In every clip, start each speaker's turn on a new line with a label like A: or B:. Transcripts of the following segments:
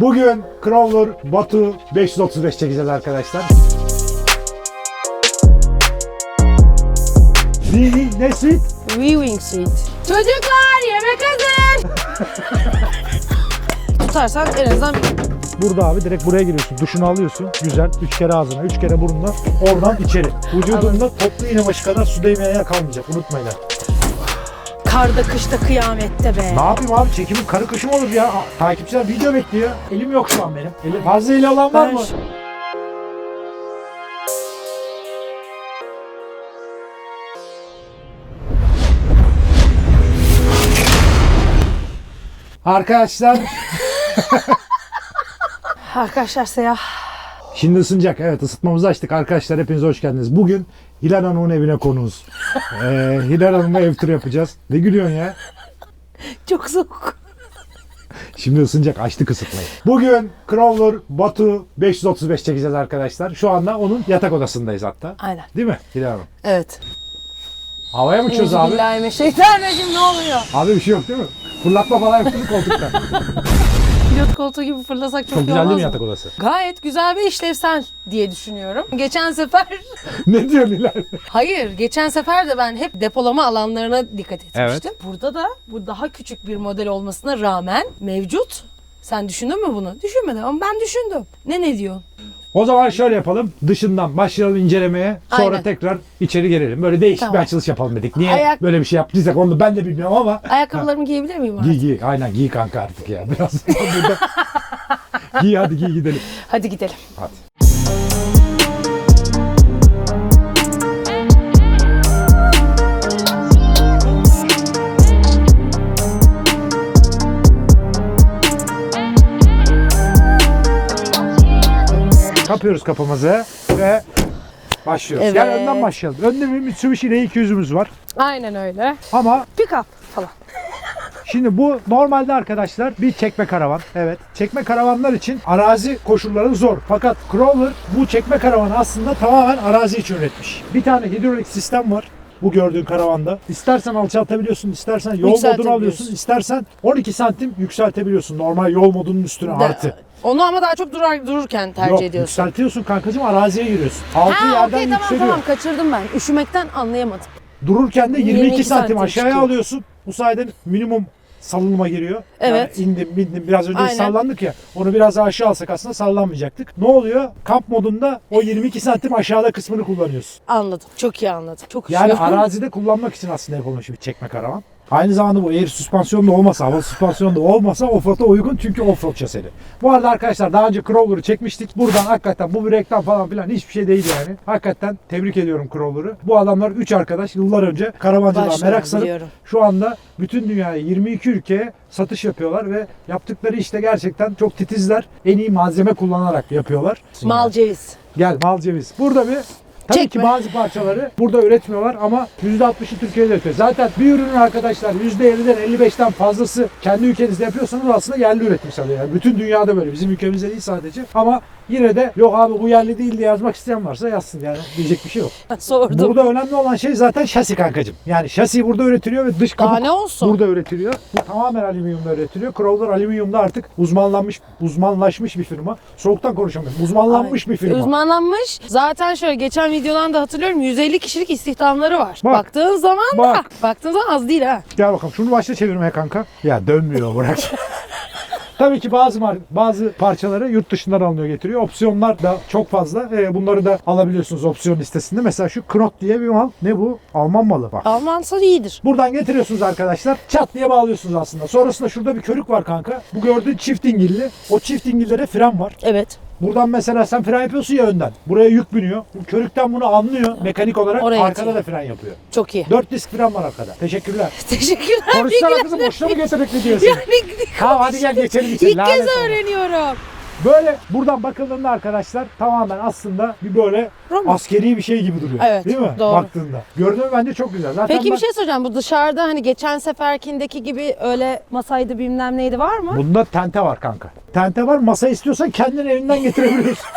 A: Bugün Crawler Batu 535 çekeceğiz arkadaşlar. Ne, ne, suite?
B: Viewing suite. Çocuklar yemek hazır. Tutarsan en azından
A: Burada abi direkt buraya giriyorsun. Duşunu alıyorsun. Güzel. Üç kere ağzına, üç kere burnuna. Oradan içeri. Vücudunda toplu iğne başı kadar su değmeye kalmayacak. Unutmayın.
B: Karda kışta kıyamette be.
A: Ne yapayım abi? Çekimin karı kışım olur ya. Takipçiler video bekliyor. Elim yok şu an benim. Elim fazla eli olan var
B: Ben
A: mı?
B: şu-
A: Arkadaşlar
B: Arkadaşlar seyah.
A: Şimdi ısınacak. Evet ısıtmamızı açtık. Arkadaşlar hepiniz hoş geldiniz. Bugün Hilal Hanım'ın evine konuğuz. Ee, Hilal Hanım'la ev turu yapacağız. Ne gülüyorsun ya?
B: Çok soğuk.
A: Şimdi ısınacak. Açtık ısıtmayı. Bugün Crawler Batu 535 çekeceğiz arkadaşlar. Şu anda onun yatak odasındayız hatta.
B: Aynen.
A: Değil mi Hilal Hanım?
B: Evet.
A: Havaya mı uçuyoruz abi?
B: Euzubillahimineşşeytanirracim ne oluyor?
A: Abi bir şey yok değil mi? Fırlatma falan yaptık koltukta.
B: Pilot koltuğu gibi fırlasak çok,
A: Çok
B: iyi
A: güzel değil
B: olmaz
A: mi
B: mı?
A: yatak odası?
B: Gayet güzel ve işlevsel diye düşünüyorum. Geçen sefer,
A: ne diyorsun Hilal?
B: hayır geçen sefer de ben hep depolama alanlarına dikkat etmiştim. Burada da bu daha küçük bir model olmasına rağmen mevcut. Sen düşündün mü bunu? Düşünmedim ama ben düşündüm. Ne ne diyorsun?
A: O zaman şöyle yapalım. Dışından başlayalım incelemeye. Sonra
B: Aynen.
A: tekrar içeri girelim. Böyle değişik
B: Tamam.
A: bir açılış yapalım dedik. Niye
B: Ayak-
A: böyle bir şey yaptıysak onu ben de bilmiyorum ama
B: Ayakkabılarımı giyebilir miyim
A: Giy
B: artık?
A: giy. Aynen giy kanka artık ya. Biraz giy hadi giy gidelim.
B: Hadi gidelim.
A: Hadi. Kapıyoruz kapımızı ve başlıyoruz.
B: Evet.
A: Gel önden başlayalım. Önde bir Mitsubishi R200'ümüz var.
B: Aynen öyle.
A: Ama
B: Pick up falan.
A: Şimdi bu normalde arkadaşlar bir çekme karavan. Evet. Çekme karavanlar için arazi koşulları zor. Fakat Crawler bu çekme karavanı aslında tamamen arazi için üretmiş. Bir tane hidrolik sistem var. Bu gördüğün karavanda. İstersen alçaltabiliyorsun, istersen yol modunu alıyorsun, istersen 12 santim yükseltebiliyorsun. Normal yol modunun üstüne
B: De-
A: artı.
B: Onu ama daha çok durar, dururken tercih
A: Yok,
B: ediyorsun.
A: yükseltiyorsun kankacığım araziye giriyorsun. Altı
B: Ha
A: yerden
B: okey tamam
A: yükseliyor.
B: tamam kaçırdım ben. Üşümekten anlayamadım.
A: Dururken de 22,
B: 22
A: santim
B: santim
A: aşağıya
B: çıkıyor.
A: alıyorsun. Bu sayede minimum salınma giriyor.
B: Evet.
A: Yani indim bindim biraz önce
B: Aynen.
A: sallandık ya. Onu biraz daha aşağı alsak aslında sallanmayacaktık. Ne oluyor? Kamp modunda o 22 santim aşağıda kısmını kullanıyorsun.
B: Anladım. Çok iyi anladım. Çok
A: Yani arazide kullanmak için aslında yapılmış bir çekme karavan. Aynı zamanda bu air süspansiyon da olmasa, hava süspansiyonu da olmasa offroad'a uygun çünkü offroad şaseli. Bu arada arkadaşlar daha önce Crawler'ı çekmiştik. Buradan hakikaten bu bir reklam falan filan hiçbir şey değil yani. Hakikaten tebrik ediyorum Crawler'ı. Bu adamlar 3 arkadaş yıllar önce karavancılığa
B: Başladım,
A: merak sarıp
B: biliyorum.
A: şu anda bütün dünyaya 22 ülkeye satış yapıyorlar ve yaptıkları işte gerçekten çok titizler. En iyi malzeme kullanarak yapıyorlar.
B: Mal ceviz.
A: Gel mal ceviz. Burada bir Tabii
B: Çekme.
A: ki bazı parçaları burada üretmiyorlar ama %60'ı Türkiye'de üretiyor. Zaten bir ürünün arkadaşlar %50'den 55'ten fazlası kendi ülkenizde yapıyorsanız aslında yerli üretim sayılıyor. Yani bütün dünyada böyle. Bizim ülkemizde değil sadece. Ama yine de yok abi bu yerli değil diye yazmak isteyen varsa yazsın yani. Diyecek bir şey yok.
B: Sordum.
A: Burada önemli olan şey zaten şasi kankacım. Yani şasi burada üretiliyor ve dış
B: Daha
A: kabuk
B: ne olsun?
A: burada üretiliyor. Bu tamamen alüminyumda üretiliyor. Crawler alüminyumda artık uzmanlanmış, uzmanlaşmış bir firma. Soğuktan konuşamıyorum. Uzmanlanmış bir firma.
B: Uzmanlanmış. Zaten şöyle geçen videodan da hatırlıyorum 150 kişilik istihdamları var.
A: Bak.
B: Baktığın zaman
A: Bak.
B: da baktığın zaman az değil ha.
A: Gel bakalım şunu başla çevirmeye kanka. Ya dönmüyor bırak. Tabii ki bazı bazı parçaları yurt dışından alınıyor getiriyor. Opsiyonlar da çok fazla. Ee, bunları da alabiliyorsunuz opsiyon listesinde. Mesela şu Knot diye bir mal. Ne bu? Alman malı bak.
B: Almansa iyidir.
A: Buradan getiriyorsunuz arkadaşlar. Çat diye bağlıyorsunuz aslında. Sonrasında şurada bir körük var kanka. Bu gördüğün çift dingilli. O çift dingillere fren var.
B: Evet.
A: Buradan mesela sen fren yapıyorsun ya önden. Buraya yük biniyor. Bu körükten bunu anlıyor. Mekanik olarak
B: Oraya
A: arkada
B: atıyor.
A: da fren yapıyor.
B: Çok iyi.
A: 4 disk fren var arkada. Teşekkürler.
B: Teşekkürler.
A: Konuşsana kızım boşuna mı getirdik diyorsun?
B: Yani
A: Tamam hadi gel geçelim içeri.
B: İlk
A: Lanet
B: kez öğreniyorum.
A: Böyle buradan bakıldığında arkadaşlar tamamen aslında bir böyle askeri bir şey gibi duruyor.
B: Evet,
A: Değil mi?
B: doğru.
A: Baktığında. Görünümü bence çok güzel. Zaten
B: Peki
A: bak-
B: bir şey soracağım. Bu dışarıda hani geçen seferkindeki gibi öyle masaydı bilmem neydi var mı?
A: Bunda tente var kanka. Tente var. Masa istiyorsan kendin evinden getirebiliyorsun.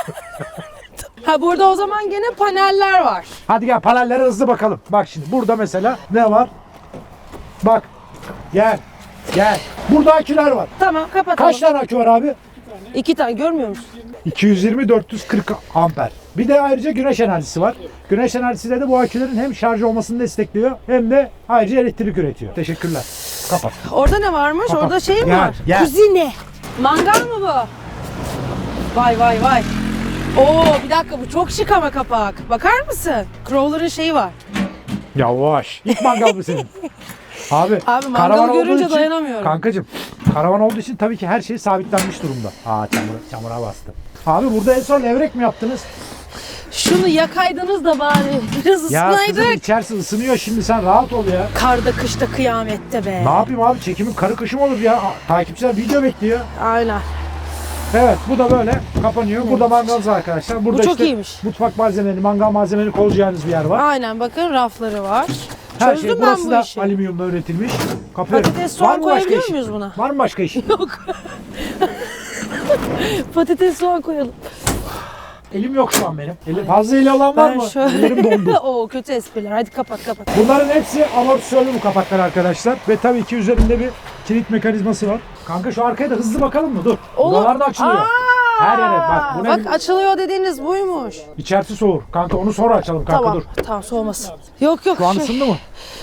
B: Ha burada o zaman gene paneller var.
A: hadi gel panellere hızlı bakalım. Bak şimdi burada mesela ne var? Bak. Gel. Gel. Burada aküler var.
B: Tamam kapatalım.
A: Kaç tane akü var abi?
B: İki tane görmüyor musun?
A: 220-440 amper. Bir de ayrıca güneş enerjisi var. Güneş enerjisiyle de bu akülerin hem şarj olmasını destekliyor hem de ayrıca elektrik üretiyor. Teşekkürler. Kapat.
B: Orada ne varmış?
A: Kapat.
B: Orada şey mi
A: Gel,
B: var?
A: gel.
B: Kuzine. Mangal mı bu? Vay vay vay. Oo bir dakika bu çok şık ama kapak. Bakar mısın? Crawler'ın şeyi var.
A: Yavaş. İlk mangal bu senin. Abi,
B: Abi mangal
A: karavan olduğu
B: görünce
A: için-
B: dayanamıyorum.
A: Kankacım karavan olduğu için tabii ki her şey sabitlenmiş durumda. Aa çamur, çamura bastı. Abi burada en son levrek mi yaptınız?
B: Şunu yakaydınız da bari biraz
A: Ya kızım
B: ısınaydık.
A: içerisi ısınıyor şimdi sen rahat ol ya.
B: Karda kışta kıyamette be.
A: Ne yapayım abi çekimin karı kışım olur ya. Aa, Takipçiler video bekliyor.
B: Aynen.
A: Evet bu da böyle kapanıyor. Burada mangalımız var arkadaşlar. Burada
B: Bu çok
A: işte
B: iyiymiş.
A: mutfak malzemeleri, mangal malzemeleri koyacağınız bir yer var.
B: Aynen bakın rafları var.
A: Her
B: Çözdüm
A: şey
B: ben
A: burası
B: bu
A: da
B: işi.
A: alüminyumla üretilmiş. Kapıyorum.
B: Patates soğan koyabiliyor
A: işin?
B: muyuz buna?
A: Var mı başka işin?
B: Yok. Patates soğan koyalım.
A: Elim yok şu an benim. Elim, fazla eli olan var
B: Ben
A: mı?
B: şöyle.
A: Ellerim dondu.
B: Oo kötü espriler. Hadi kapat kapat.
A: Bunların hepsi amortisörlü bu kapaklar arkadaşlar. Ve tabii ki üzerinde bir kilit mekanizması var. Kanka şu arkaya da hızlı bakalım mı? Dur.
B: Olur.
A: Buralar da açılıyor.
B: Aa!
A: Her yere bak. Bu ne?
B: Bak açılıyor dediğiniz buymuş.
A: İçerisi soğur. Kanka onu sonra açalım kanka
B: tamam.
A: dur.
B: Tamam soğumasın. Yok yok.
A: Şu an
B: şey-
A: ısındı mı?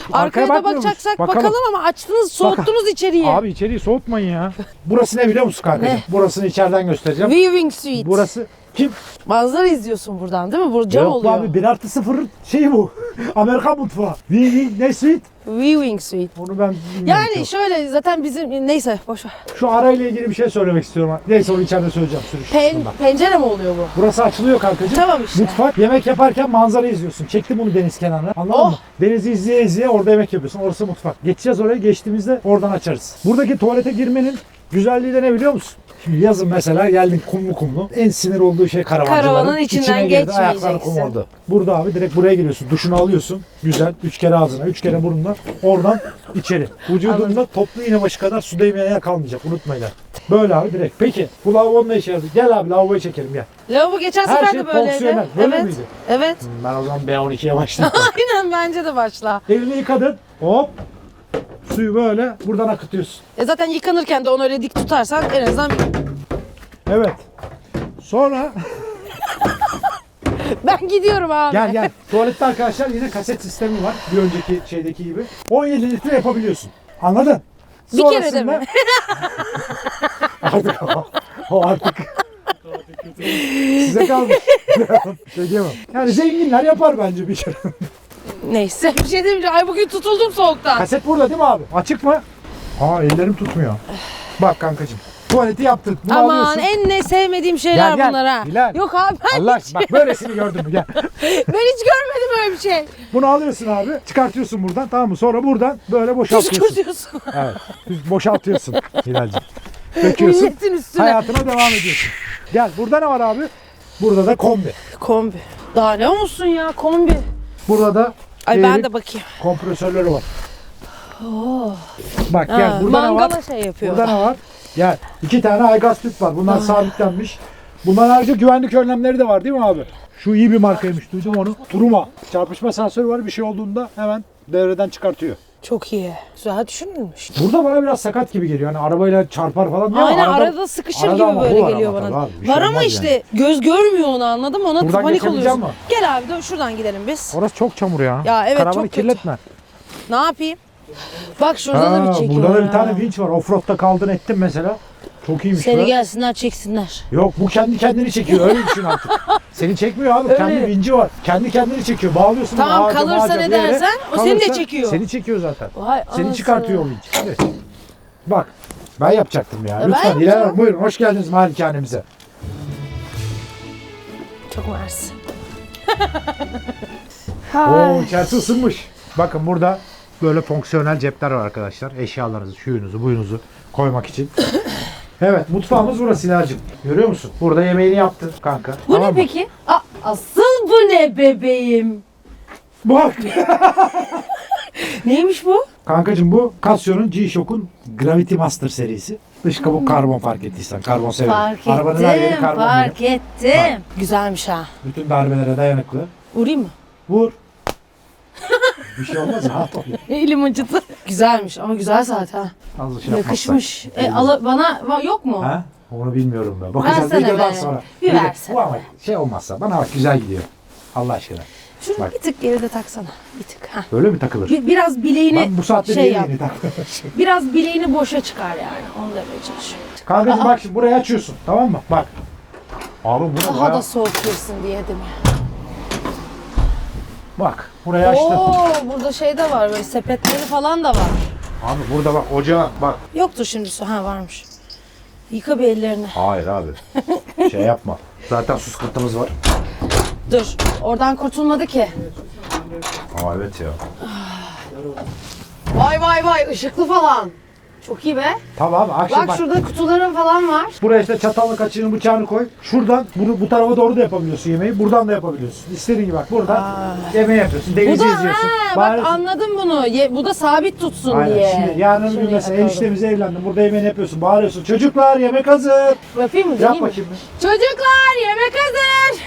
A: Şu
B: Arkaya da bakacaksak bakalım. ama açtınız soğuttunuz içeriği.
A: Abi içeriği soğutmayın ya. Burası ne biliyor musun kanka? Burasını içeriden göstereceğim.
B: Viewing suite.
A: Burası kim?
B: Manzara izliyorsun buradan değil mi? Burada cam
A: Yok
B: oluyor.
A: abi 1 artı 0 şey bu. Amerikan mutfağı. Wing ne suite?
B: Viewing suite.
A: Onu ben bilmiyorum
B: Yani
A: çok.
B: şöyle zaten bizim neyse boş ver.
A: Şu arayla ilgili bir şey söylemek istiyorum. Neyse onu içeride söyleyeceğim sürüş
B: Pen,
A: kısmında.
B: pencere mi oluyor bu?
A: Burası açılıyor kankacığım.
B: Tamam işte.
A: Mutfak yemek yaparken manzara izliyorsun. Çektim bunu deniz kenarına. Anladın
B: Oh.
A: mı? Denizi izleye izleye orada yemek yapıyorsun. Orası mutfak. Geçeceğiz oraya geçtiğimizde oradan açarız. Buradaki tuvalete girmenin güzelliği de ne biliyor musun? Şimdi yazın mesela geldin kumlu kumlu. En sinir olduğu şey karavancıların.
B: Karavanın içinden
A: İçine girdi, Ayakları
B: geçmeyeceksin.
A: kum oldu. Burada abi direkt buraya giriyorsun. Duşunu alıyorsun. Güzel. Üç kere ağzına, üç kere burnuna. Oradan içeri. Vücudunda toplu iğne başı kadar su değmeyen yer kalmayacak. Unutmayın. Böyle abi direkt. Peki bu lavabonun ne işe yaradı? Gel abi lavaboyu çekelim gel.
B: Lavabo geçen
A: Her
B: sefer
A: şey
B: de böyleydi.
A: fonksiyonel. Böyle
B: evet.
A: miydi?
B: Evet.
A: Ben o zaman B12'ye başladım.
B: Aynen bence de başla.
A: Elini yıkadın. Hop. Suyu böyle buradan akıtıyorsun.
B: E zaten yıkanırken de onu öyle dik tutarsan en azından
A: Evet. Sonra
B: ben gidiyorum abi.
A: gel gel. Tuvalette arkadaşlar yine kaset sistemi var. Bir önceki şeydeki gibi. 17 litre yapabiliyorsun. Anladın?
B: Bir kere de mi?
A: artık o, o artık size kalmış. şey diyemem. Yani zenginler yapar bence bir kere.
B: Neyse bir şey demeyeceğim. Ay bugün tutuldum soğuktan.
A: Kaset burada değil mi abi? Açık mı? Aa ellerim tutmuyor. Bak kankacığım. Tuvaleti yaptın. Bunu
B: Aman
A: alıyorsun.
B: en ne sevmediğim şeyler
A: Gel, gel.
B: bunlar ha.
A: Bilal.
B: Yok abi ben,
A: Allah aşkına bak böylesini gördün mü gel.
B: ben hiç görmedim öyle bir şey.
A: Bunu alıyorsun abi. Çıkartıyorsun buradan tamam mı? Sonra buradan böyle boşaltıyorsun.
B: Püskürtüyorsun
A: evet. Düz Boşaltıyorsun Hilal'cim. Döküyorsun.
B: milletin üstüne.
A: Hayatına devam ediyorsun. Gel burada ne var abi? Burada da kombi.
B: Kombi. Daha ne olsun ya kombi.
A: Burada da
B: Ay ben de bakayım.
A: kompresörleri var. Bak gel
B: Ha,
A: burada ne var?
B: mangala şey yapıyor.
A: Burada ne var? Gel. İki tane aygaz tüp var. Bunlar sabitlenmiş. Bunlar ayrıca güvenlik önlemleri de var değil mi abi? Şu iyi bir markaymış. Duydum onu. Turuma. Çarpışma sensörü var. Bir şey olduğunda hemen devreden çıkartıyor.
B: Çok iyi. Güzel düşünülmüş.
A: Burada bana biraz sakat gibi geliyor. Hani arabayla çarpar falan ama
B: Aynen arada, sıkışır
A: arada
B: gibi
A: ama
B: böyle
A: bu var
B: geliyor
A: ama
B: bana.
A: tabii abi, bir şey
B: var ama
A: olmaz
B: işte göz görmüyor onu anladım ona
A: Buradan
B: panik
A: geçebileceğim
B: oluyorsun.
A: mi?
B: Gel abi de şuradan gidelim biz.
A: Orası çok çamur ya.
B: Ya evet,
A: Karavanı
B: çok kötü.
A: kirletme.
B: Ne yapayım? Bak şurada da bir çekiyor.
A: burada da bir
B: ha.
A: tane vinç var. Offroad'da kaldın ettin mesela. Çok iyiymiş
B: Seni
A: be.
B: gelsinler çeksinler.
A: Yok bu kendi kendini çekiyor. Öyle düşün artık. Seni çekmiyor abi. Kendi vinci var. Kendi kendini çekiyor. Bağlıyorsun.
B: Tamam,
A: ağaca,
B: kalırsa
A: mağaca
B: ne
A: bir yere.
B: dersen, o seni de çekiyor.
A: Seni çekiyor zaten.
B: Vay
A: Seni çıkartıyor o vinç. Evet. Bak ben yapacaktım ya.
B: ben
A: Lütfen
B: yapacağım.
A: İlhan Hanım buyurun. Hoş geldiniz malikanemize.
B: Çok mersi.
A: Oo içerisi ısınmış. Bakın burada böyle fonksiyonel cepler var arkadaşlar. Eşyalarınızı, şuyunuzu, buyunuzu koymak için. Evet mutfağımız burası İlhan'cığım. Görüyor musun? Burada yemeğini yaptın kanka.
B: Bu
A: Tamam
B: ne
A: mı?
B: peki? Aa, asıl bu ne bebeğim?
A: Bak.
B: Neymiş bu?
A: Kankacığım bu Casio'nun G-Shock'un Gravity Master serisi. Dış kabuk karbon fark ettiysen. Karbon severim.
B: Fark
A: Arabanın her yeri
B: ettim,
A: karbon
B: fark
A: benim.
B: ettim. Güzelmiş ha.
A: Bütün darbelere dayanıklı.
B: Vurayım mı?
A: Vur. Bir şey olmaz rahat ol.
B: Elim acıdı. Güzelmiş ama güzel saat ha.
A: Az şey.
B: Yakışmış. E, ala, bana va- yok mu?
A: Ha? Onu bilmiyorum ben. Bakacağız
B: Versene
A: videodan
B: be.
A: sonra.
B: Bir versene.
A: Bu ama şey olmazsa bana bak güzel gidiyor. Allah aşkına.
B: Şunu
A: Bak.
B: bir tık geride taksana. Bir tık. Heh.
A: Böyle mi takılır?
B: Bir- biraz bileğini
A: Ben bu saatte
B: şey yap.
A: yeni tak?
B: Biraz bileğini boşa çıkar yani. Onu demeye çalışıyorum.
A: Kankacığım bak şimdi burayı açıyorsun. Tamam mı? Bak. Abi bu ne
B: Daha
A: bayağı-
B: da soğuk girsin diye değil mi?
A: Bak burayı açtım.
B: Oo burada şey de var böyle sepetleri falan da var.
A: Abi burada bak ocağa bak.
B: Yoktur şimdi su. Ha varmış. Yıka bir ellerini.
A: Hayır abi. şey yapma. Zaten su sıkıntımız var.
B: Dur. Oradan kurtulmadı ki.
A: Aa evet ya.
B: Vay vay vay ışıklı falan. Çok iyi be.
A: Tamam akşam
B: Bak
A: bak.
B: şurada kutuların falan var.
A: Buraya işte çatalını, kaçığını, bıçağını koy. Şuradan bunu bu tarafa doğru da yapabiliyorsun yemeği. Buradan da yapabiliyorsun. İstediğin gibi bak buradan yemeği yapıyorsun.
B: Bu
A: Denizi
B: da
A: izliyorsun.
B: ha,
A: Bari-
B: bak anladım bunu. Ye- bu da sabit tutsun
A: Aynen.
B: diye.
A: Şimdi yarın bir gün
B: Şöyle
A: mesela eniştemize evlendim. Burada yemeğini yapıyorsun. Bağırıyorsun. Çocuklar yemek hazır.
B: Yapayım mı?
A: Yap
B: deneyeyim mi?
A: bakayım.
B: Çocuklar yemek hazır.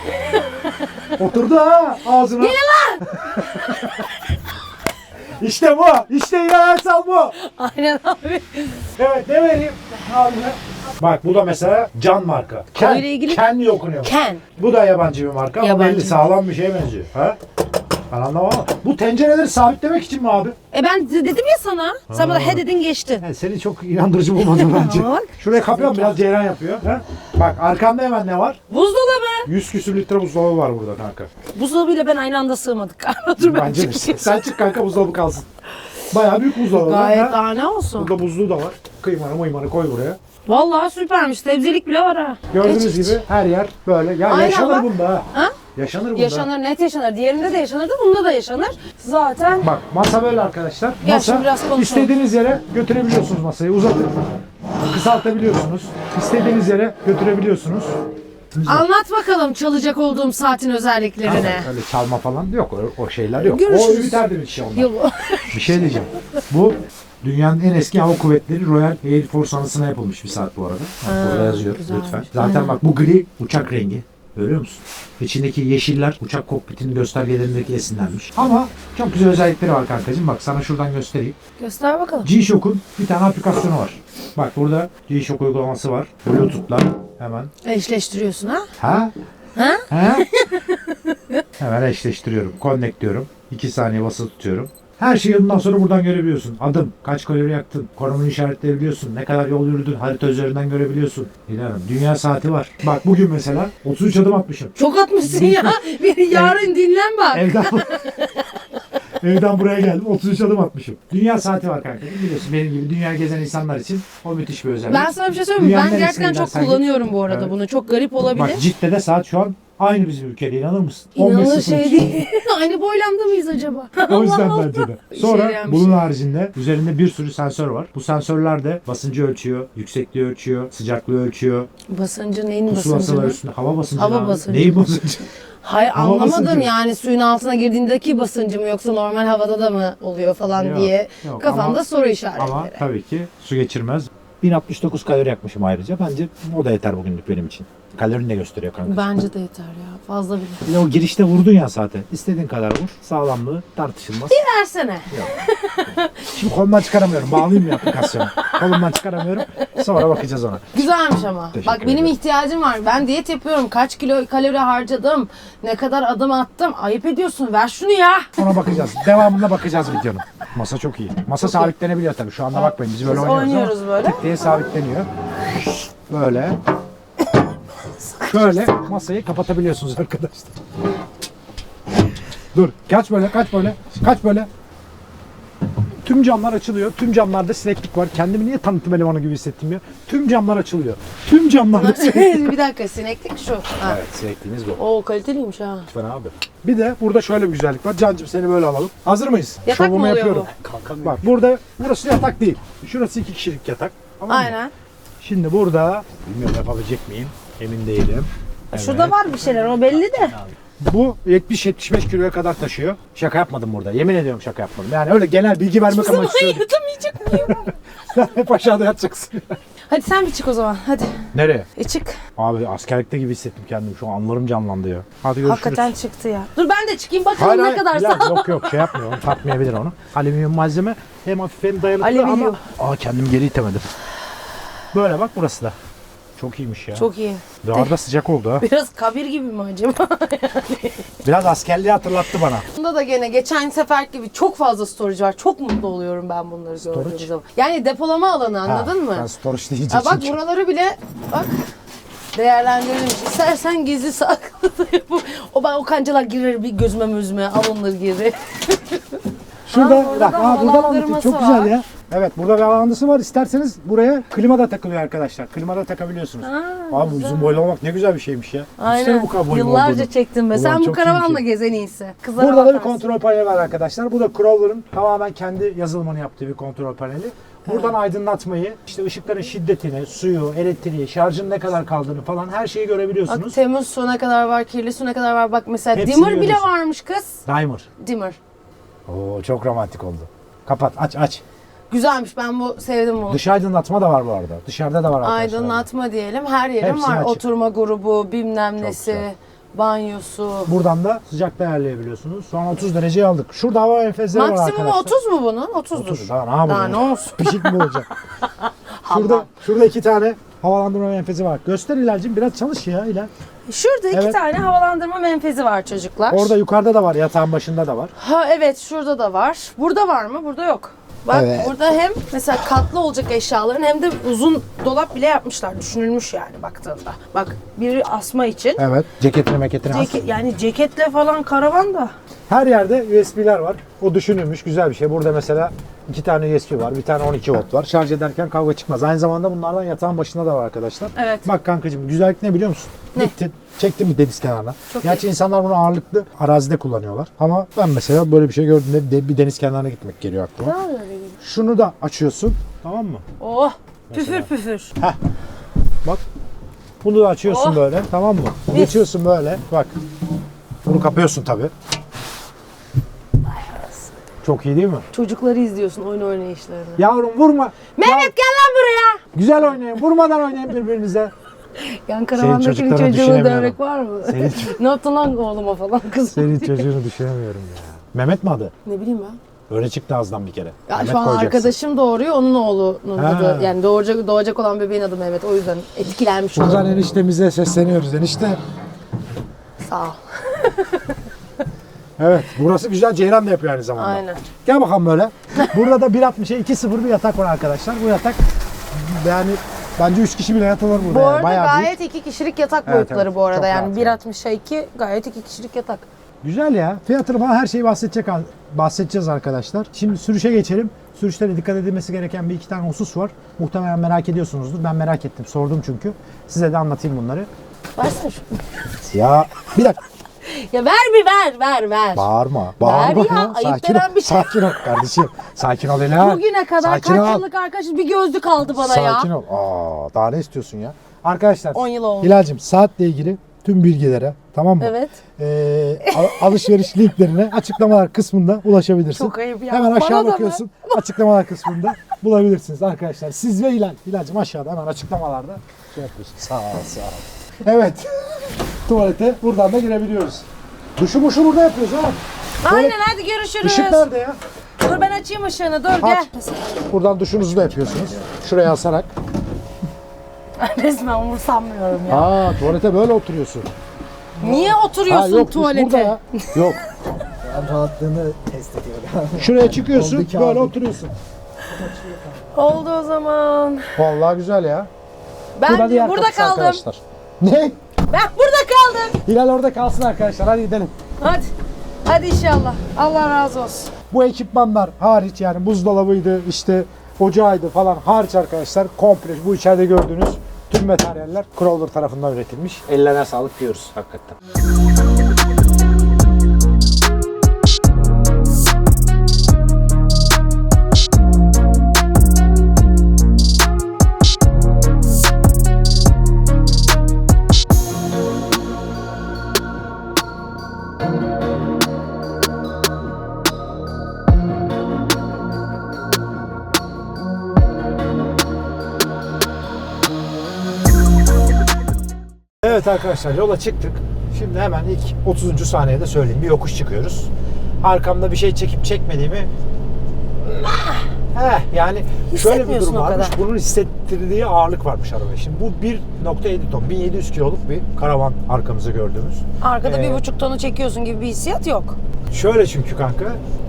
A: Oturdu ha ağzına. Gelin lan. işte bu. İşte yararsal bu.
B: Aynen abi.
A: Evet ne vereyim? Abi. Bak bu da mesela can marka. Ken,
B: Konuyla ilgili-
A: Ken diye okunuyor.
B: Ken.
A: Bu da yabancı bir marka ama
B: Yabancı.
A: belli sağlam bir şeye benziyor. Ha? Ben anlamam ama bu tencereleri sabitlemek için mi abi?
B: E ben de- dedim ya sana. Sen bana he dedin geçtin.
A: Yani seni çok inandırıcı bulmadım bence.
B: Bak.
A: Şuraya kapıyorum biraz ceyran yapıyor. Ha? Bak arkanda hemen ne var?
B: Buzdolabı.
A: 100 küsür litre buzdolabı var burada kanka.
B: Buzdolabıyla ben aynı anda sığmadık. Dur ben
A: Bence de.
B: çıkayım.
A: Sen çık kanka buzdolabı kalsın. Bayağı büyük buzdolabı.
B: Gayet
A: ha?
B: daha ne olsun.
A: Burada buzluğu da var. Kıymanı mıymanı koy buraya.
B: Vallahi süpermiş. Sebzelik bile var ha.
A: Gördüğünüz
B: Geç,
A: gibi her yer böyle. Ya
B: Aynen
A: yaşanır
B: bak.
A: bunda ha.
B: Ha?
A: Yaşanır bunda.
B: Yaşanır, net yaşanır. Diğerinde de yaşanırdı, bunda da yaşanır. Zaten
A: Bak masa böyle arkadaşlar.
B: Gel
A: masa
B: şimdi biraz konuşalım.
A: istediğiniz yere götürebiliyorsunuz masayı. Uzatın. Kısaltabiliyorsunuz. İstediğiniz yere götürebiliyorsunuz.
B: anlat bakalım çalacak olduğum saatin özelliklerini.
A: Öyle çalma falan yok. O, o şeyler yok.
B: Görüşürüz.
A: O üniterdi bir şey onlar. Bir şey diyeceğim. Bu dünyanın en eski hava kuvvetleri Royal Air Force anısına yapılmış bir saat bu arada. Bak burada yazıyor lütfen. Zaten bak bu gri uçak rengi. Görüyor musun? İçindeki yeşiller uçak kokpitinin göstergelerindeki esinlenmiş. Ama çok güzel özellikleri var kankacığım. Bak sana şuradan göstereyim.
B: Göster bakalım.
A: G-Shock'un bir tane aplikasyonu var. Bak burada G-Shock uygulaması var. Bluetooth'la hemen.
B: Eşleştiriyorsun ha?
A: Ha?
B: Ha?
A: Ha? hemen eşleştiriyorum. Connect diyorum. 2 saniye basılı tutuyorum. Her şeyi ondan sonra buradan görebiliyorsun. Adım, kaç kalori yaktın, konumunu işaretleyebiliyorsun, ne kadar yol yürüdün, harita üzerinden görebiliyorsun. İnanın dünya saati var. Bak bugün mesela 33 adım atmışım.
B: Çok atmışsın ya. Yarın dinlen bak.
A: Evden Evden buraya geldim 33 adım atmışım. Dünya saati var kanka. Biliyorsun benim gibi dünya gezen insanlar için o müthiş bir özellik.
B: Ben sana bir şey söyleyeyim mi?
A: Dünyanın
B: Ben
A: en
B: gerçekten çok
A: sen git.
B: kullanıyorum bu arada
A: Evet.
B: bunu. Çok garip olabilir.
A: Bak Cidde'de saat şu an aynı bizim ülkede inanır mısın?
B: İnanılır
A: 15.03.
B: şey değil. Aynı boylamda mıyız acaba?
A: O yüzden bence de.
B: İşe
A: Sonra
B: yarayan bir
A: bunun
B: şey.
A: haricinde üzerinde bir sürü sensör var. Bu sensörler de basıncı ölçüyor, yüksekliği ölçüyor, sıcaklığı ölçıyor,
B: Basıncı neyin
A: pusula
B: basıncı?
A: üstünde, hava basıncı.
B: Hava basıncı.
A: Neyin basıncı?
B: Hayır
A: Hava
B: anlamadım
A: basıncı.
B: yani suyun altına girdiğindeki basıncı mı yoksa normal havada da mı oluyor falan
A: Yok,
B: diye
A: yok.
B: kafamda
A: Ama-
B: soru işaretleri.
A: Ama tabii ki su geçirmez. 1069 kalori yakmışım ayrıca. Bence o da yeter bugünlük benim için. Kalorini de gösteriyor kanka.
B: Bence de yeter ya fazla bile.
A: Bir de o girişte vurdun ya zaten. İstediğin kadar vur. Sağlamlığı tartışılmaz.
B: Versene.
A: Şimdi kolumdan çıkaramıyorum. Bağlayayım ya aplikasyonu. Kolumdan çıkaramıyorum. Sonra bakacağız ona.
B: Güzelmiş ama.
A: Teşekkür
B: Bak benim
A: ederim.
B: ihtiyacım var. Ben diyet yapıyorum. Kaç kilo kalori harcadım. Ne kadar adım attım. Ayıp ediyorsun. Ver şunu ya.
A: Ona bakacağız. Devamında bakacağız videonun. Masa çok iyi. Masa sabitlenebiliyor tabii. Şu anda bakmayın biz böyle
B: Biz
A: oynuyoruz,
B: oynuyoruz
A: ama
B: böyle.
A: tık diye sabitleniyor. Böyle. Şöyle masayı kapatabiliyorsunuz arkadaşlar. Dur. Kaç böyle, kaç böyle, kaç böyle. Tüm camlar açılıyor. Tüm camlarda sineklik var. Kendimi niye tanıtım elemanı gibi hissettim ya. Tüm camlar açılıyor. Tüm camlarda sineklik.
B: bir dakika sineklik şu. Ha.
A: evet, sinekliğimiz bu.
B: Oo kaliteliymiş ha.
A: Lütfen abi. Bir de burada şöyle bir güzellik var. Cancım seni böyle alalım. Hazır mıyız?
B: Yatak mı
A: Şovumu
B: oluyor
A: yapıyorum. Bak burada burası yatak değil. Şurası iki kişilik yatak. Tamam mı?
B: Aynen.
A: Şimdi burada bilmiyorum yapabilecek miyim? Emin değilim.
B: Şurada var bir şeyler o belli de.
A: Bu 70-75 kiloya kadar taşıyor. Şaka yapmadım burada. Yemin ediyorum şaka yapmadım. Yani öyle genel bilgi vermek
B: Zaman
A: amaçlı. söylüyorum.
B: yatamayacak mıyım?
A: Sen hep aşağıda yatacaksın.
B: Hadi sen bir çık o zaman. Hadi.
A: Nereye?
B: E çık.
A: Abi askerlikte gibi hissettim kendimi. Şu an anlarım canlandı ya. Hadi görüşürüz.
B: Hakikaten çıktı ya. Dur ben de çıkayım bakalım ne kadar
A: Bilal,
B: sağ.
A: Yok yok şey yapmıyor. Onu takmayabilir onu. Alüminyum malzeme hem hafif hem dayanıklı
B: Alüminyum.
A: ama... Aa kendim geri itemedim. Böyle bak burası da. Çok iyiymiş ya.
B: Çok iyi.
A: Daha da sıcak oldu ha.
B: Biraz kabir gibi mi acaba?
A: Biraz askerliği hatırlattı bana.
B: Bunda da gene geçen sefer gibi çok fazla storage var. Çok mutlu oluyorum ben bunları gördüğüm zaman. Yani depolama alanı anladın
A: Ha,
B: mı?
A: Ben storage
B: Aa, bak
A: çünkü-
B: buraları bile bak değerlendirilmiş. İstersen gizli saklı O ben o kancalar girer bir gözüme gözüme alınır geri.
A: Şurada,
B: Aa,
A: bak,
B: da
A: aa, buradan anlatayım. Çok
B: var.
A: güzel ya. Evet burada bir havalandırması var. İsterseniz buraya klima da takılıyor arkadaşlar. Klima da takabiliyorsunuz. Abi bizim boylamak ne güzel bir şeymiş ya. Düşünsene bu kadar
B: Yıllarca
A: olduğunu.
B: çektim be.
A: Ulan
B: Sen bu
A: çok
B: karavanla
A: iyiymiş.
B: gez en iyisi. Kızlara
A: Burada da bir
B: bakarsın.
A: kontrol paneli var arkadaşlar. Bu da Crawler'ın tamamen kendi yazılımını yaptığı bir kontrol paneli. Buradan aydınlatmayı, işte ışıkların şiddetini, suyu, elektriği, şarjın ne kadar kaldığını falan her şeyi
B: Bak
A: görebiliyorsunuz.
B: temiz su ne kadar var, kirli su ne kadar var. Bak mesela
A: Hepsini
B: dimmer bile
A: görüyorsun.
B: varmış kız.
A: Dimer.
B: Dimmer.
A: Oo çok romantik oldu. Kapat, aç, aç.
B: Güzelmiş ben bu sevdim bunu.
A: Dış aydınlatma da var bu arada. Dışarıda da var arkadaşlar.
B: Aydınlatma diyelim. Her yerim
A: Hepsi
B: var.
A: açık.
B: Oturma grubu, bilmem nesi,
A: güzel.
B: banyosu.
A: Buradan da sıcaklığı ayarlayabiliyorsunuz. Şu an 30 dereceye aldık. Şurada hava enfezleri var arkadaşlar.
B: 30 mu bunun? 30'dur.
A: 30. Daha ne yapalım?
B: Daha ne olsun?
A: Pişik mi olacak? şurada, şurada iki tane havalandırma menfezi var. Göster İlacım biraz çalış ya İlal.
B: Şurada iki
A: Evet.
B: tane havalandırma menfezi var çocuklar.
A: Orada yukarıda da var. Yatağın başında da var.
B: Ha evet şurada da var. Burada var mı? Burada yok. Bak
A: Evet.
B: burada hem mesela katlı olacak eşyaların hem de uzun dolap bile yapmışlar. Düşünülmüş yani baktığında. Bak biri asma için.
A: Evet. Ceketini meketini.
B: Ceket, yani ceketle falan karavan da.
A: Her yerde USB'ler var. O düşünülmüş. Güzel bir şey. Burada mesela iki tane USB var. Bir tane 12 volt var. Şarj ederken kavga çıkmaz. Aynı zamanda bunlardan yatağın başında da var arkadaşlar.
B: Evet.
A: Bak kankacığım güzellik ne biliyor musun?
B: Ne?
A: Gittin, çektin bir deniz kenarına.
B: Çok
A: Gerçi insanlar bunu ağırlıklı arazide kullanıyorlar. Ama ben mesela böyle bir şey gördüğümde de bir deniz kenarına gitmek geliyor aklıma. Şunu da açıyorsun. Tamam mı?
B: Oh
A: Mesela.
B: püfür püfür.
A: Bak. Bunu da açıyorsun
B: Oh.
A: böyle. Tamam mı? Geçiyorsun böyle. Bak. Bunu kapıyorsun tabii. Çok iyi değil mi?
B: Çocukları izliyorsun oyun oynayışlarını.
A: Yavrum vurma.
B: Mehmet gel lan buraya.
A: Güzel oynayın. Vurmadan oynayın birbirinize.
B: Yan karavandaki
A: düşünemiyorum.
B: devrek var mı?
A: Senin,
B: ne yaptın lan oğluma falan kız.
A: senin çocuğunu düşünemiyorum ya. Mehmet mi adı?
B: Ne bileyim ben.
A: Öyle çıktı ağzından bir kere.
B: Ya
A: Mehmet
B: şu an
A: koyacaksın.
B: arkadaşım doğuruyor onun oğlunun
A: Ha.
B: adı. Yani doğacak, doğacak olan bebeğin adı Mehmet. O yüzden etkilenmiş
A: Buradan eniştemize sesleniyoruz. Enişte.
B: Sağ ol.
A: Evet. Burası güzel. Ceylan da yapıyor aynı zamanda.
B: Aynen.
A: Gel bakalım böyle. Burada da 1.60'a 2.0 bir yatak var arkadaşlar. Bu yatak yani bence 3 kişi bile yatılır burada.
B: Bu
A: yani.
B: arada
A: Bayağı
B: gayet
A: büyük.
B: iki kişilik yatak
A: Evet,
B: boyutları
A: evet.
B: bu arada.
A: Çok
B: Yani
A: rahat
B: 1.60'a 2 gayet iki kişilik yatak.
A: Güzel ya. Fiyatını falan her şeyi bahsedecek bahsedeceğiz arkadaşlar. Şimdi sürüşe geçelim. Sürüşte de dikkat edilmesi gereken bir iki tane husus var. Muhtemelen merak ediyorsunuzdur. Ben merak ettim. Sordum çünkü. Size de anlatayım bunları.
B: Versene şunu.
A: Ya bir dakika.
B: Ya ver bir ver ver ver.
A: Bağırma. Bağırma
B: ya, ayıp
A: Sakin
B: denen
A: ol.
B: bir şey.
A: Sakin ol kardeşim. Sakin ol Ela.
B: Bugüne kadar
A: Sakin
B: kaç
A: ol.
B: yıllık arkadaşım bir gözlük aldı bana
A: Sakin
B: ya.
A: ol. Aa, daha ne istiyorsun ya? Arkadaşlar
B: 10 yıl oldu.
A: Hilal'cim saatle ilgili tüm bilgilere tamam mı?
B: Evet.
A: Ee, al- alışveriş linklerine açıklamalar kısmında ulaşabilirsin.
B: Çok ayıp ya.
A: Hemen aşağı
B: Bana da
A: bakıyorsun. Açıklamalar kısmında bulabilirsiniz arkadaşlar. Siz ve Hilal. Hilal'cim aşağıda hemen açıklamalarda şey yapıyorsun. Sağ ol sağ ol. Evet. Tuvalete buradan da girebiliyoruz. Duşu muşu burada yapıyoruz ha.
B: Aynen hadi görüşürüz.
A: Işık nerede ya?
B: Dur ben açayım ışığını dur gel.
A: Buradan duşunuzu da yapıyorsunuz. Şuraya asarak.
B: Resmen umursamıyorum ya.
A: Aa tuvalete böyle oturuyorsun.
B: Niye
A: Ha
B: oturuyorsun
A: yok duş burada
B: tuvalete?
A: ya. Yok.
C: rahatlığını test ediyorum.
A: Şuraya çıkıyorsun
C: Oldu ki
A: böyle
C: abi.
A: oturuyorsun.
B: Oldu o zaman.
A: Vallahi güzel ya.
B: Ben
A: Bu da diğer
B: burada
A: kapısı
B: kaldım.
A: Arkadaşlar. Ne?
B: Ben burada kaldım.
A: Hilal orada kalsın arkadaşlar. Hadi gidelim.
B: Hadi. Hadi inşallah. Allah razı olsun.
A: Bu ekipmanlar hariç yani buzdolabıydı işte ocağıydı falan hariç arkadaşlar komple bu içeride gördüğünüz tüm materyaller Crawler tarafından üretilmiş. Ellerine sağlık diyoruz hakikaten. Evet arkadaşlar yola çıktık. Şimdi hemen ilk 30. saniyede söyleyeyim. Bir yokuş çıkıyoruz. Arkamda bir şey çekip çekmediğimi Eh yani şöyle bir durum varmış. Bunun hissettirdiği ağırlık varmış arabaya. Şimdi bu 1.7 ton, 1700 kiloluk bir karavan arkamızda gördüğümüz.
B: Arkada
A: Ee,
B: bir buçuk tonu çekiyorsun gibi bir hissiyat yok.
A: Şöyle çünkü kanka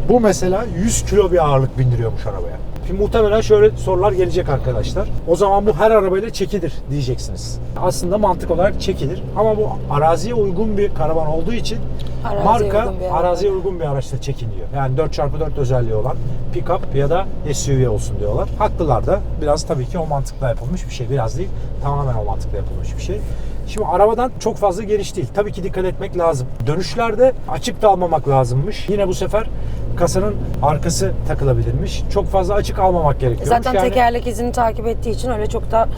A: bu mesela 100 kilo bir ağırlık bindiriyormuş arabaya. Şimdi muhtemelen şöyle sorular gelecek arkadaşlar. O zaman bu her arabayla çekilir diyeceksiniz. Aslında mantık olarak çekilir. Ama bu araziye uygun bir karavan olduğu için
B: Araziye
A: marka
B: uygun
A: araziye uygun bir araçla çekin diyor. Yani 4x4 özelliği olan pick-up ya da SUV olsun diyorlar. Haklılar da biraz tabii ki o mantıkla yapılmış bir şey. Biraz değil tamamen o mantıkla yapılmış bir şey. Şimdi arabadan çok fazla geniş değil. Tabii ki dikkat etmek lazım. Dönüşlerde açık da almamak lazımmış. Yine bu sefer kasanın arkası takılabilirmiş. Çok fazla açık almamak gerekiyor.
B: Zaten tekerlek izini takip ettiği için öyle çok da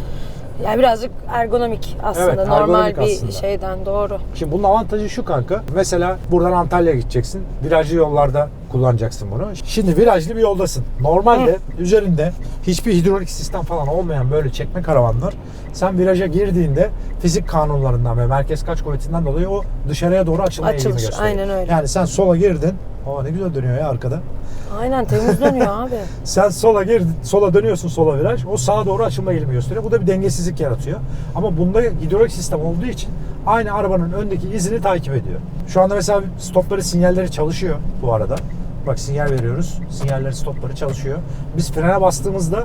B: yani birazcık ergonomik aslında.
A: Evet,
B: Normal
A: ergonomik
B: bir
A: aslında.
B: şeyden doğru.
A: Şimdi bunun avantajı şu kanka. Mesela buradan Antalya'ya gideceksin. Virajlı yollarda kullanacaksın bunu. Şimdi virajlı bir yoldasın. Normalde üzerinde hiçbir hidrolik sistem falan olmayan böyle çekme karavanlar sen viraja girdiğinde fizik kanunlarından ve merkez kaç kuvvetinden dolayı o dışarıya doğru açılma eğilimi
B: Açılış,
A: gösteriyor.
B: aynen öyle.
A: Yani sen sola girdin. Aa ne güzel dönüyor ya arkada.
B: Aynen temiz dönüyor abi.
A: Sen sola girdin, sola dönüyorsun sola viraj. O sağa doğru açılma eğilimi gösteriyor. Bu da bir dengesizlik yaratıyor. Ama bunda hidrolik sistem olduğu için aynı arabanın öndeki izini takip ediyor. Şu anda mesela stopları sinyalleri çalışıyor bu arada. Bak sinyal veriyoruz. Sinyalleri stopları çalışıyor. Biz frene bastığımızda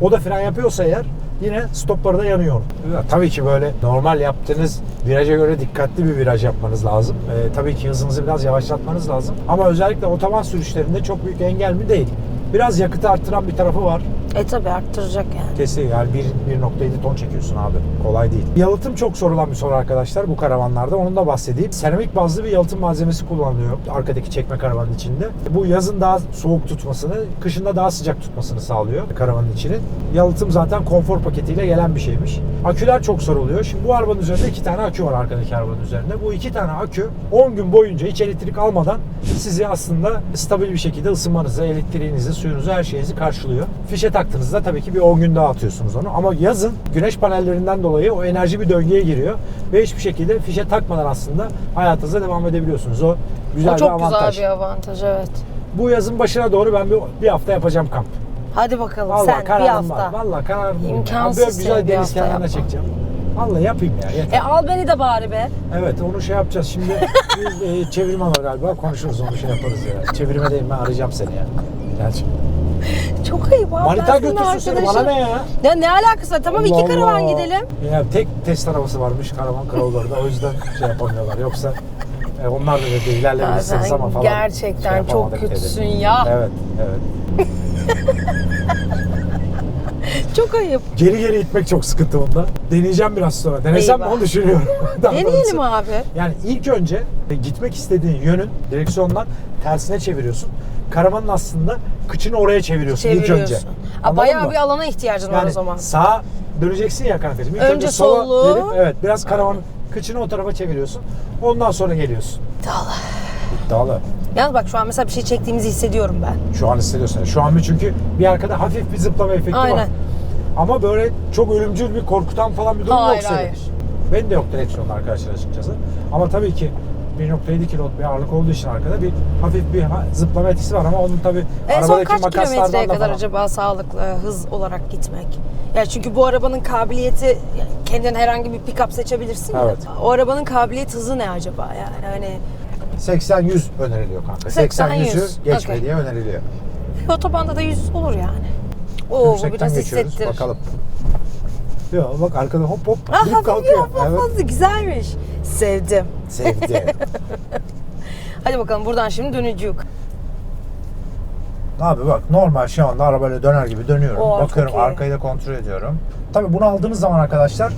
A: o da fren yapıyorsa eğer yine stopları da yanıyor. Ya, tabii ki böyle normal yaptığınız viraja göre dikkatli bir viraj yapmanız lazım. Ee, tabii ki hızınızı biraz yavaşlatmanız lazım. Ama özellikle otoban sürüşlerinde çok büyük engel mi değil. Biraz yakıtı arttıran bir tarafı var.
B: E tabi arttıracak yani.
A: Kesin yani 1, 1.7 ton çekiyorsun abi. Kolay değil. Yalıtım çok sorulan bir soru arkadaşlar bu karavanlarda. Onun da bahsedeyim. Seramik bazlı bir yalıtım malzemesi kullanılıyor arkadaki çekme karavanın içinde. Bu yazın daha soğuk tutmasını, kışında daha sıcak tutmasını sağlıyor karavanın içinin. Yalıtım zaten konfor paketiyle gelen bir şeymiş. Aküler çok soruluyor. Şimdi bu arabanın üzerinde iki tane akü var arkadaki arabanın üzerinde. Bu iki tane akü 10 gün boyunca hiç elektrik almadan sizi aslında stabil bir şekilde ısınmanızı, elektriğinizi, suyunuzu, her şeyinizi karşılıyor. Fişe taktığınızda tabii ki bir 10 gün daha atıyorsunuz onu. Ama yazın güneş panellerinden dolayı o enerji bir döngüye giriyor ve hiçbir şekilde fişe takmadan aslında hayatınıza devam edebiliyorsunuz. O güzel
B: o
A: bir
B: çok
A: avantaj.
B: güzel bir avantaj evet.
A: Bu yazın başına doğru ben bir, bir hafta yapacağım kamp.
B: Hadi bakalım
A: Vallahi
B: sen bir hafta.
A: var. Vallahi kararım var.
B: İmkansız senin
A: güzel
B: bir
A: deniz kenarına çekeceğim. Vallahi yapayım ya yeter.
B: E al beni de bari be.
A: Evet onu şey yapacağız şimdi bir, e, çevirme var galiba konuşuruz onu şey yaparız ya. Çevirmedeyim ben arayacağım seni ya. Bilal'cim.
B: Çok ayıp abi.
A: Manita
B: ben senin
A: götürsün seni bana
B: arkadaşım.
A: ne ya?
B: Ya ne alakası var? Tamam
A: Allah
B: iki karavan
A: Allah.
B: gidelim.
A: Ya tek test arabası varmış karavan krallarında o yüzden şey yapamıyorlar. Yoksa e, onlar da dedi ilerleyebilirsiniz ama falan.
B: gerçekten
A: şey
B: çok
A: yapamadık dedi.
B: kötüsün ya.
A: Evet evet.
B: Çok ayıp.
A: Geri geri itmek çok sıkıntı bunda. Deneyeceğim biraz sonra. Denesem mi
B: Eyvah.
A: onu düşünüyorum. Daha
B: Deneyelim abi.
A: Yani ilk önce gitmek istediğin yönün direksiyondan tersine çeviriyorsun. Karavanın aslında kıçını oraya çeviriyorsun, ilk önce.
B: Çeviriyorsun.
A: Anladın
B: bayağı
A: mı?
B: bir alana ihtiyacın var o
A: Yani
B: zaman.
A: sağa döneceksin ya kankacığım. İlk
B: Önce
A: önce, sola verip evet biraz karavanın kıçını o tarafa çeviriyorsun. Ondan sonra geliyorsun.
B: Dağla.
A: İddialı.
B: Yalnız bak şu an mesela bir şey çektiğimizi hissediyorum ben.
A: Şu an hissediyorsun. Şu an bir çünkü bir arkada hafif bir zıplama efekti var.
B: Aynen.
A: Ama böyle çok ölümcül bir korkutan falan bir durum
B: Hayır,
A: yok senin.
B: hayır.
A: Benim de yok direksiyonda arkadaşlar açıkçası. Ama tabii ki 1.7 kiloluk bir ağırlık olduğu için arkada bir hafif bir zıplama etkisi var ama onun tabii
B: En son
A: arabadaki
B: kaç kilometreye kadar
A: falan.
B: acaba sağlıklı hız olarak gitmek? Ya çünkü bu arabanın kabiliyeti kendin herhangi bir pick-up seçebilirsin. ya.
A: Evet.
B: O arabanın kabiliyet hızı ne acaba yani? Hani
A: 80-100 öneriliyor kanka.
B: 80-100,
A: 80-100'ü geçme
B: okey.
A: diye öneriliyor.
B: otobanda da 100 olur yani. Oo bu biraz
A: geçiyoruz.
B: hissettirir.
A: Bakalım. Ya bak arkada hop hop
B: Ah, hafif
A: kalkıyor.
B: hop hop hop, güzelmiş. Sevdim.
A: Sevdi.
B: Hadi bakalım buradan şimdi dönücük.
A: Abi bak normal şu anda arabayla döner gibi dönüyorum.
B: Oo,
A: Bakıyorum
B: iyi.
A: arkayı da kontrol ediyorum. Tabii bunu aldığınız zaman arkadaşlar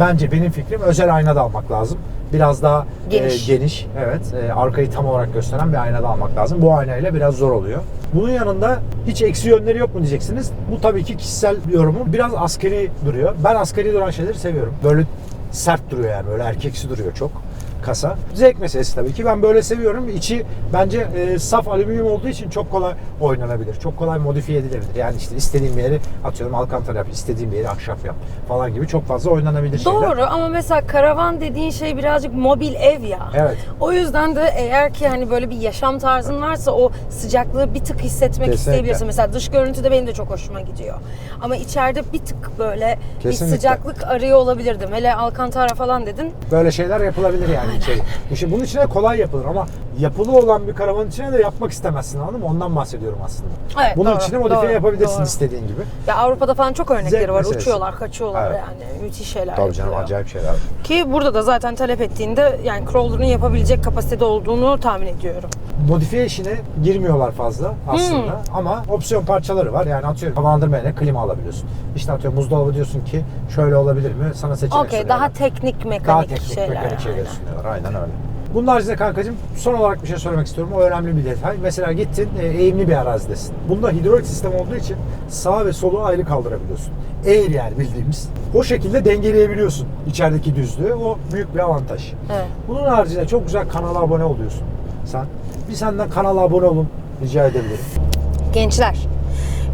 A: bence benim fikrim özel ayna da almak lazım. Biraz daha
B: Geniş.
A: e, geniş. Evet. e, arkayı tam olarak gösteren bir ayna da almak lazım. Bu aynayla biraz zor oluyor. Bunun yanında hiç eksi yönleri yok mu diyeceksiniz. Bu tabii ki kişisel yorumum. Biraz askeri duruyor. Ben askeri duran şeyleri seviyorum. Böyle sert duruyor yani. Böyle erkeksi duruyor çok. Kasa. Zevk meselesi tabii ki. Ben böyle seviyorum. İçi bence e, saf alüminyum olduğu için çok kolay oynanabilir. Çok kolay modifiye edilebilir. Yani işte istediğim bir yeri atıyorum alkantara yap, istediğim bir yeri ahşap yap falan gibi çok fazla oynanabilir şeyler.
B: Doğru ama mesela karavan dediğin şey birazcık mobil ev ya.
A: Evet.
B: O yüzden de eğer ki hani böyle bir yaşam tarzın varsa o sıcaklığı bir tık hissetmek
A: Kesinlikle.
B: isteyebilirsin. Mesela dış görüntüde benim de çok hoşuma gidiyor. Ama içeride bir tık böyle
A: Kesinlikle.
B: bir sıcaklık arıyor olabilirdim. Hele Alcantara falan dedin.
A: Böyle şeyler yapılabilir yani içeri. İşte bunun içine kolay yapılır ama yapılı olan bir karavanın içine de yapmak istemezsin anladın mı? Ondan bahsediyorum aslında.
B: Evet,
A: Bunun
B: doğru,
A: içine modifiye
B: doğru,
A: yapabilirsin
B: doğru.
A: istediğin gibi.
B: Ya Avrupa'da falan çok örnekleri
A: Zevk
B: var.
A: meselesi.
B: Uçuyorlar, kaçıyorlar
A: Evet.
B: yani. Müthiş şeyler
A: Tabii canım
B: yapılıyor.
A: acayip şeyler.
B: Ki burada da zaten talep ettiğinde yani crawler'ın yapabilecek kapasitede olduğunu tahmin ediyorum.
A: Modifiye işine girmiyorlar fazla aslında
B: Hmm.
A: ama opsiyon parçaları var. Yani atıyorum havalandırmayla klima alabiliyorsun. İşte atıyorum buzdolabı diyorsun ki şöyle olabilir mi? Sana seçenek sunuyorlar.
B: daha teknik mekanik
A: daha teknik
B: şeyler.
A: mekanik şeyler sunuyorlar. Aynen öyle. Bunun haricinde kankacığım son olarak bir şey söylemek istiyorum. O önemli bir detay. Mesela gittin e, eğimli bir arazidesin. Bunda hidrolik sistem olduğu için sağ ve solu ayrı kaldırabiliyorsun. Eğri yani bildiğimiz. O şekilde dengeleyebiliyorsun içerideki düzlüğü. O büyük bir avantaj.
B: Evet.
A: Bunun haricinde çok güzel kanala abone oluyorsun sen. Bir senden kanala abone olun rica edebilirim.
B: Gençler,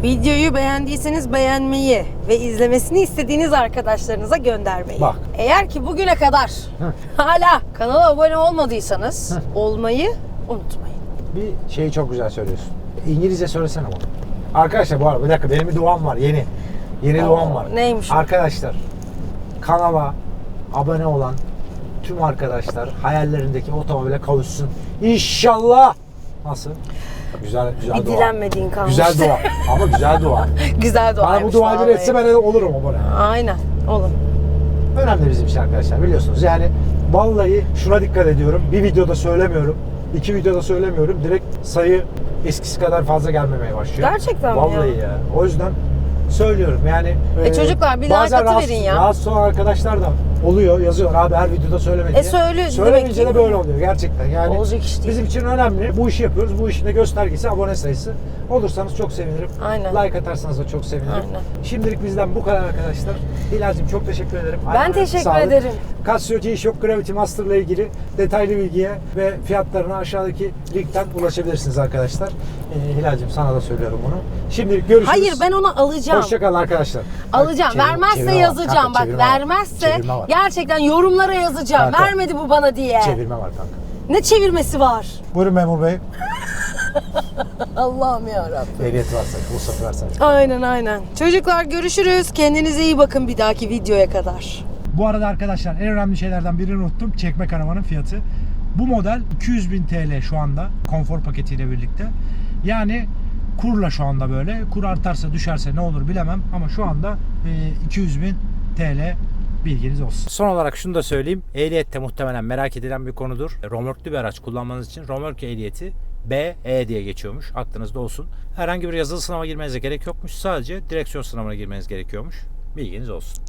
B: videoyu beğendiyseniz beğenmeyi ve izlemesini istediğiniz arkadaşlarınıza göndermeyi.
A: Bak.
B: Eğer ki bugüne kadar hala kanala abone olmadıysanız olmayı unutmayın.
A: Bir şeyi çok güzel söylüyorsun. İngilizce söylesene bunu. Arkadaşlar bu arada bir dakika benim bir duam var yeni. Yeni
B: Oo,
A: duam var.
B: neymiş?
A: Arkadaşlar kanala abone olan tüm arkadaşlar hayallerindeki otomobile kavuşsun. İnşallah. Nasıl? Güzel güzel
B: Bir
A: dua.
B: dilenmediğin kalmış.
A: Güzel dua. Ama güzel dua.
B: Güzel
A: Bana bu duayı bir etse ben de olurum abone.
B: Aynen, olun.
A: Önemli bizim için arkadaşlar biliyorsunuz. Yani vallahi şuna dikkat ediyorum. Bir videoda söylemiyorum. iki videoda söylemiyorum. Direkt sayı eskisi kadar fazla gelmemeye başlıyor.
B: Gerçekten mi
A: Vallahi
B: ya?
A: ya? O yüzden söylüyorum yani.
B: E çocuklar, bir
A: bazen
B: like
A: rahatsız-
B: atıverin ya.
A: Rahatsız olan arkadaşlar da oluyor. Yazıyor abi her videoda söyleme diye.
B: E söyle
A: Söylemeyince
B: demek
A: de
B: ki.
A: böyle oluyor gerçekten. Yani
B: Olacak iş değil.
A: bizim için önemli. Bu işi yapıyoruz. Bu işin de göstergesi abone sayısı. Olursanız çok sevinirim.
B: Aynen.
A: Like atarsanız da çok sevinirim.
B: Aynen.
A: Şimdilik bizden bu kadar arkadaşlar. Hilal'cim çok teşekkür ederim.
B: Ben
A: Ayağına
B: teşekkür
A: sağlık.
B: ederim.
A: Casio G-Shock Gravity Master ile ilgili detaylı bilgiye ve fiyatlarına aşağıdaki linkten ulaşabilirsiniz arkadaşlar. Ee, Hilal'cim sana da söylüyorum bunu. Şimdilik görüşürüz.
B: Hayır ben onu alacağım.
A: Hoşçakalın arkadaşlar.
B: Alacağım.
A: Bak, çevir-
B: Vermezse
A: çevirme var.
B: yazacağım.
A: Kanka,
B: Bak
A: çevirme
B: vermezse
A: var.
B: gerçekten yorumlara yazacağım.
A: Kanka.
B: Vermedi bu bana diye.
A: Çevirme var kanka.
B: Ne çevirmesi var?
A: Buyurun memur bey.
B: Allah'ım yarabbim.
A: Ehliyet varsa, ruhsat varsa.
B: Aynen aynen. Çocuklar görüşürüz. Kendinize iyi bakın bir dahaki videoya kadar.
A: Bu arada arkadaşlar en önemli şeylerden birini unuttum. Çekme karavanın fiyatı. Bu model 200 bin TL şu anda konfor paketiyle birlikte. Yani kurla şu anda böyle. Kur artarsa düşerse ne olur bilemem ama şu anda e, 200 bin TL bilginiz olsun. Son olarak şunu da söyleyeyim. Ehliyette muhtemelen merak edilen bir konudur. Romörklü bir araç kullanmanız için romörk ehliyeti B, E diye geçiyormuş. Aklınızda olsun. Herhangi bir yazılı sınava girmenize gerek yokmuş. Sadece direksiyon sınavına girmeniz gerekiyormuş. Bilginiz olsun.